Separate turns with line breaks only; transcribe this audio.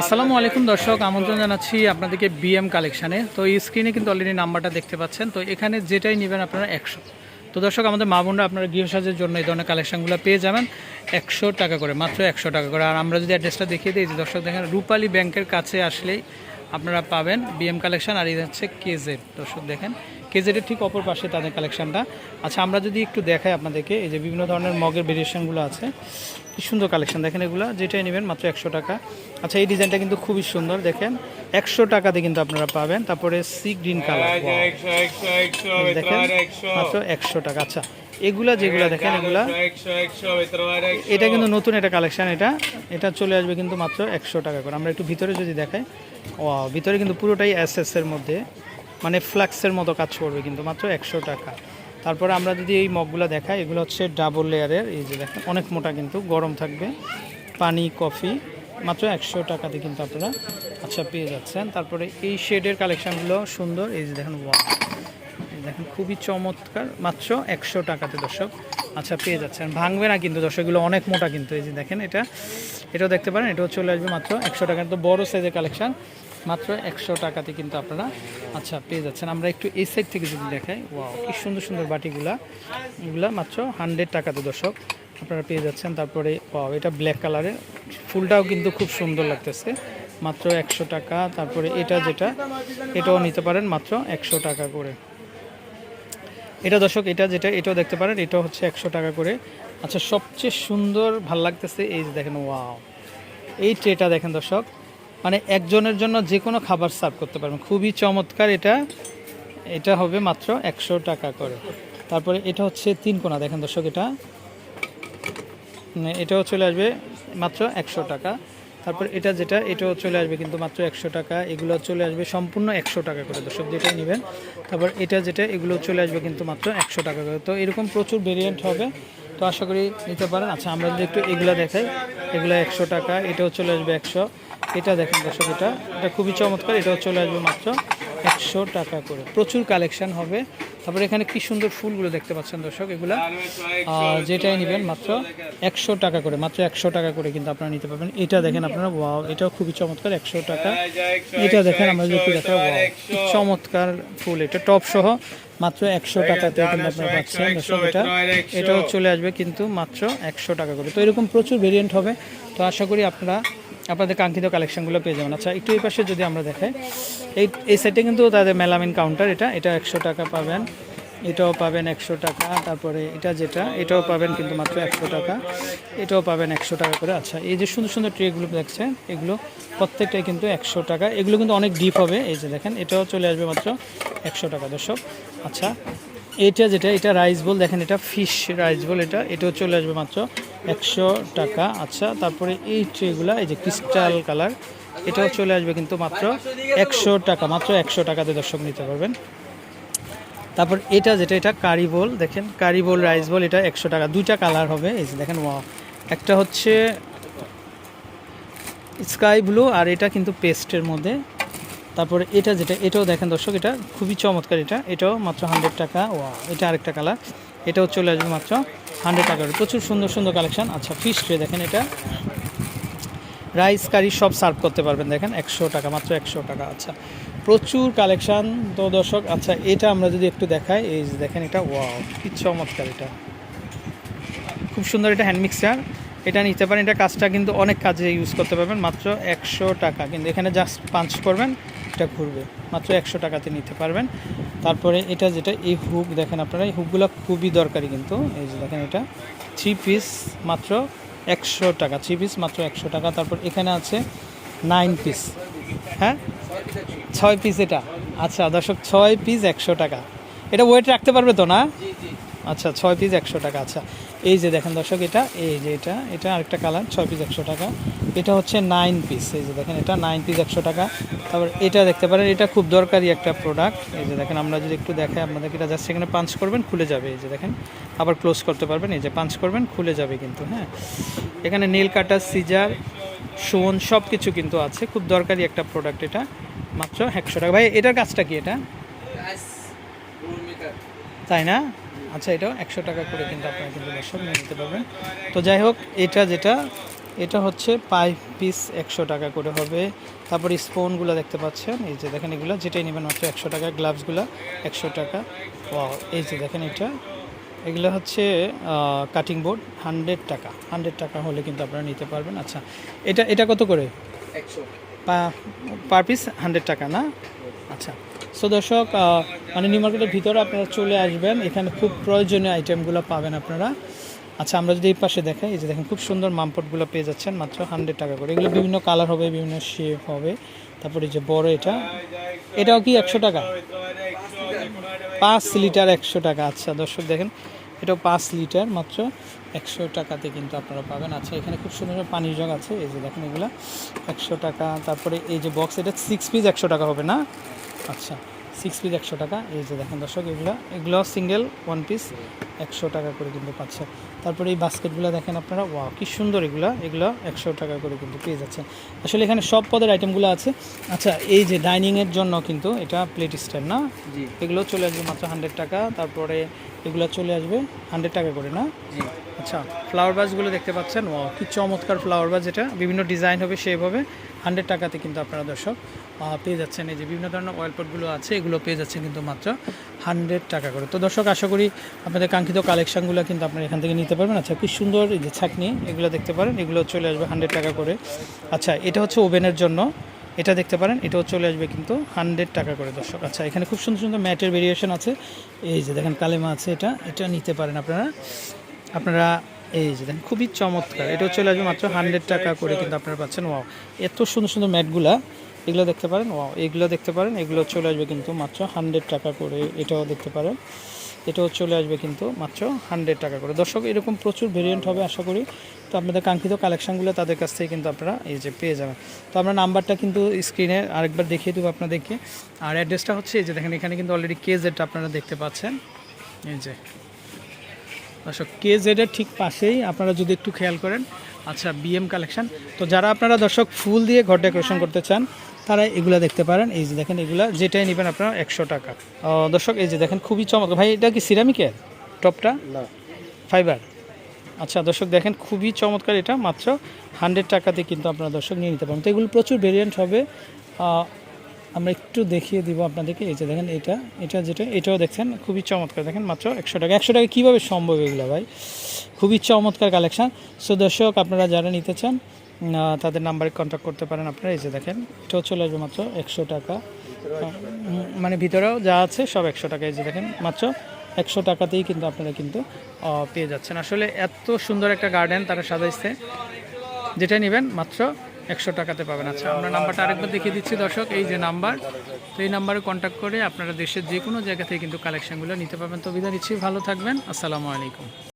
আসসালামু আলাইকুম দর্শক, আমন্ত্রণ জানাচ্ছি আপনাদেরকে বিএম কালেকশানে তো এই স্ক্রিনে কিন্তু অলরেডি নাম্বারটা দেখতে পাচ্ছেন। তো এখানে যেটাই নেবেন আপনারা একশো। তো দর্শক, আমাদের মা বোনরা আপনারা গৃহসাজের জন্য এই ধরনের কালেকশানগুলো পেয়ে যাবেন একশো টাকা করে, মাত্র একশো টাকা করে। আর আমরা যদি অ্যাড্রেসটা দেখিয়ে দিই যে দর্শক দেখেন, রূপালী ব্যাংকের কাছে আসলেই আপনারা পাবেন বিএম কালেকশন আর এই হচ্ছে কেজেড দর্শক দেখেন কেজেডের ঠিক অপর পাশে তাদের কালেকশনটা আচ্ছা আমরা যদি একটু দেখাই আপনাদেরকে এই যে বিভিন্ন ধরনের মগের ভেরিয়েশনগুলো আছে। কি সুন্দর কালেকশন দেখেন এগুলো? যেটাই নেবেন মাত্র একশো টাকা। আচ্ছা এই ডিজাইনটা কিন্তু খুবই সুন্দর দেখেন। একশো টাকাতে কিন্তু আপনারা পাবেন। তারপরে সি গ্রিন কালার দেখেন মাত্র একশো টাকা। আচ্ছা এগুলা যেগুলা দেখেন এগুলা। এটা কিন্তু নতুন একটা কালেকশন এটা। এটা চলে আসবে কিন্তু মাত্র একশো টাকা করে। আমরা একটু ভিতরে যদি দেখাই ও ভিতরে কিন্তু পুরোটাই এস এর মধ্যে। মানে ফ্ল্যাক্সের মতো কাজ করবে কিন্তু মাত্র একশো টাকা। তারপরে আমরা যদি এই মগগুলো দেখাই, এগুলো হচ্ছে ডাবল লেয়ারের, এই যে দেখেন, অনেক মোটা কিন্তু, গরম থাকবে। পানি, কফি, মাত্র একশো টাকাতে কিন্তু আপনারা আচ্ছা পেয়ে যাচ্ছেন। তারপরে এই শেডের কালেকশনগুলো সুন্দর, এই যে দেখেন ওয়া দেখেন, খুবই চমৎকার, মাত্র একশো টাকাতে, দর্শক। আচ্ছা পেয়ে যাচ্ছেন। ভাঙবে না কিন্তু, দর্শক, এগুলো অনেক মোটা কিন্তু, এই যে দেখেন, এটা, এটাও দেখতে পারেন, এটাও চলে আসবে মাত্র একশো টাকার তো বড় সাইজের কালেকশন। মাত্র একশো টাকাতে কিন্তু আপনারা আচ্ছা পেয়ে যাচ্ছেন। আমরা একটু এই সাইড থেকে যদি দেখাই ওয়াও কি সুন্দর সুন্দর বাটিগুলা। এগুলা মাত্র হান্ড্রেড টাকাতে দর্শক, আপনারা পেয়ে যাচ্ছেন। তারপরে ওয়াও এটা ব্ল্যাক কালারের ফুলটাও কিন্তু খুব সুন্দর লাগতেছে। মাত্র একশো টাকা। তারপরে এটা যেটা, এটাও নিতে পারেন মাত্র একশো টাকা করে। এটা দর্শক, এটা যেটা, এটাও দেখতে পারেন, এটাও হচ্ছে একশো টাকা করে। আচ্ছা সবচেয়ে সুন্দর ভালো লাগতেছে এই যে দেখেন ওয়াও এই ট্রেটা দেখেন দর্শক। মানে একজনের জন্য যে কোনো খাবার সার্ভ করতে পারবেন। খুবই চমৎকার এটা। এটা হবে মাত্র একশো টাকা করে। তারপরে এটা হচ্ছে তিন কোনা, দেখেন দর্শক এটা। মানে এটাও চলে আসবে মাত্র একশো টাকা। তারপর এটা যেটা, এটাও চলে আসবে কিন্তু মাত্র একশো টাকা। এগুলো চলে আসবে সম্পূর্ণ একশো টাকা করে দর্শক, যেটাই নেবেন। তারপর এটা যেটা, এগুলো চলে আসবে কিন্তু মাত্র একশো টাকা করে। তো এরকম প্রচুর ভেরিয়েন্ট হবে। তো আশা করি নিতে পারেন। আচ্ছা আমরা যদি একটু এগুলো দেখাই। এগুলো একশো টাকা, এটাও চলে আসবে একশো। এটা দেখেন দর্শক, এটা এটা খুবই চমৎকার, এটাও চলে আসবে মাত্র একশো টাকা করে। প্রচুর কালেকশন হবে। তারপরে এখানে কি সুন্দর ফুলগুলো দেখতে পাচ্ছেন দর্শক, এগুলা? যেটাই নেবেন মাত্র একশো টাকা করে, মাত্র একশো টাকা করে কিন্তু আপনারা নিতে পারবেন। এটা দেখেন আপনারা, ওয়াও, এটাও খুবই চমৎকার, একশো টাকা। এটা দেখেন আমরা যদি দেখা ওয়াও, চমৎকার ফুল, এটা টপ সহ মাত্র একশো টাকাতে কিন্তু আপনারা পাচ্ছেন দর্শক, এটা, এটাও চলে আসবে কিন্তু মাত্র একশো টাকা করে। তো এরকম প্রচুর ভেরিয়েন্ট হবে। তো আশা করি আপনারা আপনাদের কাঙ্ক্ষিত কালেকশনগুলো পেয়ে যাবেন। আচ্ছা একটু এই পাশে যদি আমরা দেখাই, এই এই সাইডে কিন্তু তাদের মেলামিন কাউন্টার এটা এটা একশো টাকা পাবেন, এটাও পাবেন একশো টাকা, তারপরে এটা যেটা, এটাও পাবেন কিন্তু মাত্র একশো টাকা, এটাও পাবেন একশো টাকা করে। আচ্ছা এই যে সুন্দর সুন্দর ট্রেগুলো দেখছেন, এগুলো প্রত্যেকটাই কিন্তু একশো টাকা, এগুলো কিন্তু অনেক ডিপ হবে, এই যে দেখেন, এটাও চলে আসবে মাত্র একশো টাকা দর্শক। আচ্ছা এটা যেটা, এটা রাইস বোল দেখেন এটা ফিশ রাইস বোল এটা, এটাও চলে আসবে মাত্র একশো টাকা। আচ্ছা তারপরে এই ট্রেগুলো, এই যে ক্রিস্টাল কালার, এটাও চলে আসবে কিন্তু মাত্র একশো টাকা, মাত্র একশো টাকাতে দর্শক নিতে পারবেন। তারপর এটা যেটা, এটা কারি বোল, দেখেন, কারি বোল, রাইস বোল, এটা একশো টাকা, দুইটা কালার হবে, এই যে দেখেন, ওয়াও। একটা হচ্ছে স্কাই ব্লু আর এটা কিন্তু পেস্টের মধ্যে। তারপরে এটা যেটা, এটাও দেখেন দর্শক, এটা খুবই চমৎকার এটা, এটাও মাত্র হান্ড্রেড টাকা ও এটা আরেকটা কালার। এটাও চলে আসবে মাত্র হান্ড্রেড টাকা করে। প্রচুর সুন্দর সুন্দর কালেকশন আচ্ছা ফিশ ট্রে দেখেন এটা। রাইস কারি সব সার্ভ করতে পারবেন, দেখেন, একশো টাকা, মাত্র একশো টাকা। আচ্ছা প্রচুর কালেকশান তো দর্শক আচ্ছা এটা আমরা যদি একটু দেখাই, এই দেখেন এটা ওয়াও কি চমৎকার এটা। খুব সুন্দর এটা হ্যান্ড মিক্সার এটা নিতে পারেন, এটা কাজটা কিন্তু অনেক কাজে ইউজ করতে পারবেন, মাত্র একশো টাকা। কিন্তু এখানে জাস্ট পাঞ্চ করবেন এটা ঘুরবে। মাত্র একশো টাকাতে নিতে পারবেন। তারপরে এটা যেটা এই হুক দেখেন আপনারা এই হুকগুলো খুবই দরকারি কিন্তু। এই যে দেখেন এটা থ্রি পিস মাত্র একশো টাকা থ্রি পিস মাত্র একশো টাকা। তারপর এখানে আছে নাইন পিস হ্যাঁ? ছয় পিস এটা। আচ্ছা দর্শক ছয় পিস একশো টাকা। এটা ওয়েট রাখতে পারবে তো না? আচ্ছা ছয় পিস একশো টাকা আচ্ছা। এই যে দেখেন দর্শক, এটা, এই যে এটা এটা আরেকটা কালার, ছয় পিস একশো টাকা। এটা হচ্ছে নাইন পিস এই যে দেখেন, এটা নাইন পিস একশো টাকা। তারপর এটা দেখতে পারেন, এটা খুব দরকারি একটা প্রোডাক্ট এই যে দেখেন, আমরা যদি একটু দেখাই আপনাদেরকে, এটা জাস্ট এখানে পাঞ্চ করবেন, খুলে যাবে। এই যে দেখেন, আবার ক্লোজ করতে পারবেন, এই যে পাঞ্চ করবেন, খুলে যাবে কিন্তু হ্যাঁ। এখানে নীল কাটার সিজার শোন সব কিছু কিন্তু আছে। খুব দরকারি একটা প্রোডাক্ট এটা। মাত্র একশো টাকা। ভাই, এটার কাজটা কি এটা? তাই না? আচ্ছা এটাও একশো টাকা করে কিন্তু আপনারা কিন্তু দর্শক নিয়ে নিতে পারবেন। তো যাই হোক এটা যেটা এটা হচ্ছে পাইপ পিস একশো টাকা করে হবে। তারপর স্পোনগুলো দেখতে পাচ্ছেন এই যে দেখেন এগুলো যেটাই নেবেন মাত্র একশো টাকা গ্লাভসগুলো একশো টাকা। Wow, এই যে দেখেন এটা এগুলো হচ্ছে কাটিং বোর্ড হান্ড্রেড টাকা। হান্ড্রেড টাকা হলে কিন্তু আপনারা নিতে পারবেন। আচ্ছা এটা এটা কত করে? পার পিস হান্ড্রেড টাকা না? আচ্ছা সো দর্শক মানে নিউ মার্কেটের ভিতরে আপনারা চলে আসবেন। এখানে খুব প্রয়োজনীয় আইটেমগুলো পাবেন আপনারা। আচ্ছা আমরা যদি এই পাশে দেখাই, এই যে দেখেন, খুব সুন্দর মামপটগুলো পেয়ে যাচ্ছেন, মাত্র হান্ড্রেড টাকা করে। এগুলো বিভিন্ন কালার হবে, বিভিন্ন শেপ হবে। তারপরে যে বড় এটা, এটাও কি একশো টাকা? পাঁচ লিটার একশো টাকা। আচ্ছা দর্শক দেখেন, এটাও পাঁচ লিটার, মাত্র একশো টাকাতে কিন্তু আপনারা পাবেন। আচ্ছা এখানে খুব সুন্দর পানির জগ আছে। এই যে দেখেন এগুলো, একশো টাকা। তারপরে এই যে বক্স এটা সিক্স পিস একশো টাকা হবে না? আচ্ছা সিক্স পিস একশো টাকা। এই যে দেখেন দর্শক এগুলো এগুলো সিঙ্গেল ওয়ান পিস একশো টাকা করে কিন্তু পাচ্ছে। তারপরে এই বাস্কেটগুলো দেখেন আপনারা ওয়াও কি সুন্দর এগুলো এগুলো একশো টাকা করে কিন্তু পেয়ে যাচ্ছেন আসলে এখানে সব পদের আইটেমগুলো আছে। আচ্ছা এই যে ডাইনিংয়ের জন্য কিন্তু এটা প্লেট স্ট্যান্ড না?
জি।
এগুলো চলে আসবে মাত্র হান্ড্রেড টাকা তারপরে এগুলো চলে আসবে হান্ড্রেড টাকা করে না?
জি।
আচ্ছা ফ্লাওয়ার বাসগুলো দেখতে পাচ্ছেন? ও কি চমৎকার ফ্লাওয়ার বাস এটা। বিভিন্ন ডিজাইন হবে হবে। হান্ড্রেড টাকাতে কিন্তু আপনারা দর্শক পেয়ে যাচ্ছেন। এই যে বিভিন্ন ধরনের অয়েল পটগুলো আছে, এগুলো পেয়ে যাচ্ছেন কিন্তু মাত্র হান্ড্রেড টাকা করে। তো দর্শক, আশা করি আপনাদের কাঙ্ক্ষিত কালেকশানগুলো কিন্তু আপনারা এখান থেকে নিতে পারবেন। আচ্ছা কি সুন্দর এই যে ছাকনি, এগুলো দেখতে পারেন, এগুলো চলে আসবে হান্ড্রেড টাকা করে। আচ্ছা এটা হচ্ছে ওভেনের জন্য, এটা দেখতে পারেন, এটাও চলে আসবে কিন্তু হান্ড্রেড টাকা করে দর্শক। আচ্ছা এখানে খুব সুন্দর সুন্দর ম্যাটের ভেরিয়েশন আছে। এই যে দেখেন, কালেমা আছে এটা এটা নিতে পারেন আপনারা। আপনারা এই যে দেখেন, খুবই চমৎকার। এটাও চলে আসবে মাত্র হান্ড্রেড টাকা করে কিন্তু আপনারা পাচ্ছেন। ওয়াও এত সুন্দর সুন্দর ম্যাটগুলা, এগুলো দেখতে পারেন? ওয়াও এগুলো দেখতে পারেন। এগুলো চলে আসবে কিন্তু মাত্র হান্ড্রেড টাকা করে, এটাও দেখতে পারেন। এটাও চলে আসবে কিন্তু মাত্র হান্ড্রেড টাকা করে। দর্শক, এরকম প্রচুর ভেরিয়েন্ট হবে, আশা করি। তো আপনাদের কাঙ্ক্ষিত কালেকশনগুলো তাদের কাছ থেকে কিন্তু আপনারা এই যে পেয়ে যাবেন। তো আমরা নাম্বারটা কিন্তু স্ক্রিনে আরেকবার দেখিয়ে দেবো আপনাদেরকে। আর অ্যাড্রেসটা হচ্ছে এই যে দেখেন, এখানে কিন্তু অলরেডি কেজেডটা আপনারা দেখতে পাচ্ছেন। এই যে দর্শক কে জেডের ঠিক পাশেই আপনারা যদি একটু খেয়াল করেন আচ্ছা বিএম কালেকশন তো যারা আপনারা দর্শক ফুল দিয়ে ঘর ডেকোরেশন করতে চান তারা এগুলা দেখতে পারেন। এই যে দেখেন এগুলা যেটাই নেবেন আপনারা একশো টাকা। দর্শক এই যে দেখেন খুবই চমৎকার। ভাই এটা কি সিরামিকের টপটা? ফাইবার আচ্ছা দর্শক দেখেন খুবই চমৎকার এটা। মাত্র হান্ড্রেড টাকাতে কিন্তু আপনারা দর্শক নিয়ে নিতে পারেন তো এগুলো প্রচুর ভেরিয়েন্ট হবে। আমরা একটু দেখিয়ে দিব আপনাদেরকে। এই যে দেখেন এটা এটা যেটা, এটাও দেখছেন, খুবই চমৎকার। দেখেন মাত্র একশো টাকা। একশো টাকা কীভাবে সম্ভব এগুলো ভাই? খুবই চমৎকার কালেকশান। সো দর্শক, আপনারা যারা নিতে চান তাদের নাম্বারে কন্ট্যাক্ট করতে পারেন আপনারা। এই যে দেখেন, এটাও চলে আসবে মাত্র একশো টাকা। মানে ভিতরেও যা আছে সব একশো টাকা। এই যে দেখেন, মাত্র একশো টাকাতেই কিন্তু আপনারা কিন্তু পেয়ে যাচ্ছেন। আসলে এত সুন্দর একটা গার্ডেন তারা সাজাইছে। যেটা নেবেন মাত্র একশো টাকাতে পাবেন। আচ্ছা আমরা নাম্বারটা আরেকবার দেখিয়ে দিচ্ছি দর্শক, এই যে নাম্বার। তো এই নাম্বারে কন্ট্যাক্ট করে আপনারা দেশের যে কোনো জায়গা থেকে কিন্তু কালেকশনগুলো নিতে পারবেন। তো বিদায় নিচ্ছি, ভালো থাকবেন। আসসালামু আলাইকুম।